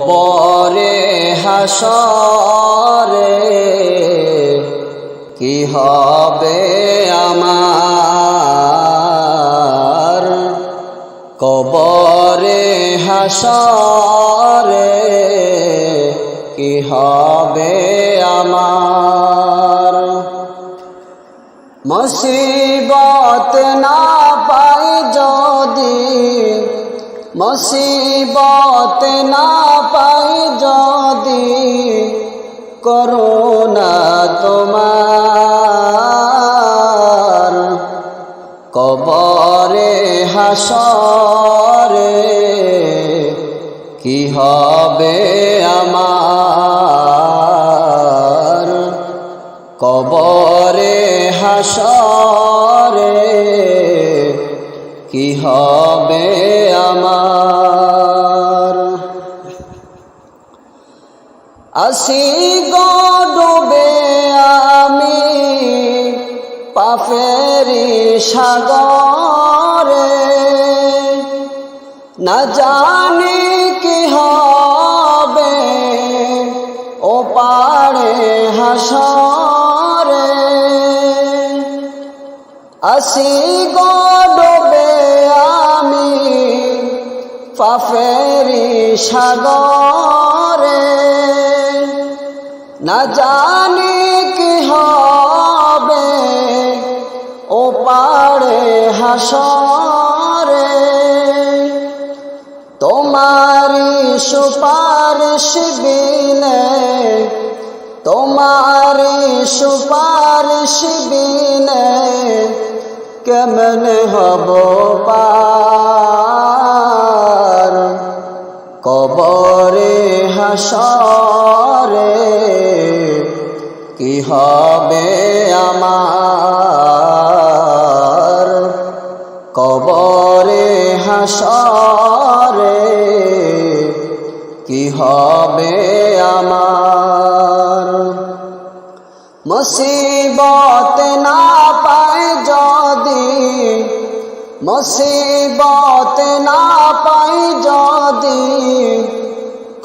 বরে হাসরে কি হবে আমার? কবরে হাসরে কি হবে আমার? মুসিবত না মুসিবত না পাই যদি করোনা তোমার। কবরে হাসরে কি হবে আমার? হবে আমার। আসি গডবে আমি পাফেরি সাগরে। না জানি কি হবে ও পাড়ে হাসরে। আসি গডবে পাফেরি সাগরে না জানি কি হবে ও পাড়ে হাসরে। তোমারি সুপারিশ বিনে তোমারি সুপারিশ বিনে কেমন হব পার হাসরে কি হবে আমার? কবরে হাসরে, কি হবে আমার? মুসিবত না পায় যদি, মুসিবত না পাই যদি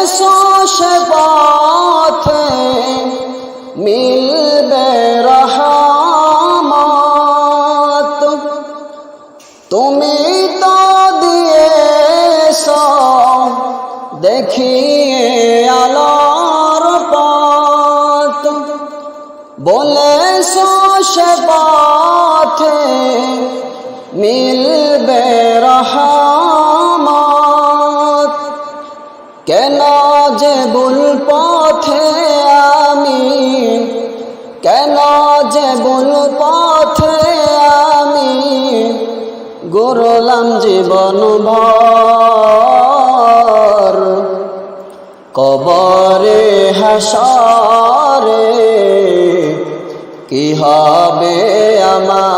ভোলেছ পথে মিলবে রহমত তুমি তো দিয়েছ দেখিয়ে আলোর পথ। বলেছ সে পথে মিলবে রহমত কেন যে ভুল পথে আমি? কেন যে ভুল পথে আমি? গরলাম জীবন ভর। কবরে, হাসরে কি হবে আমার?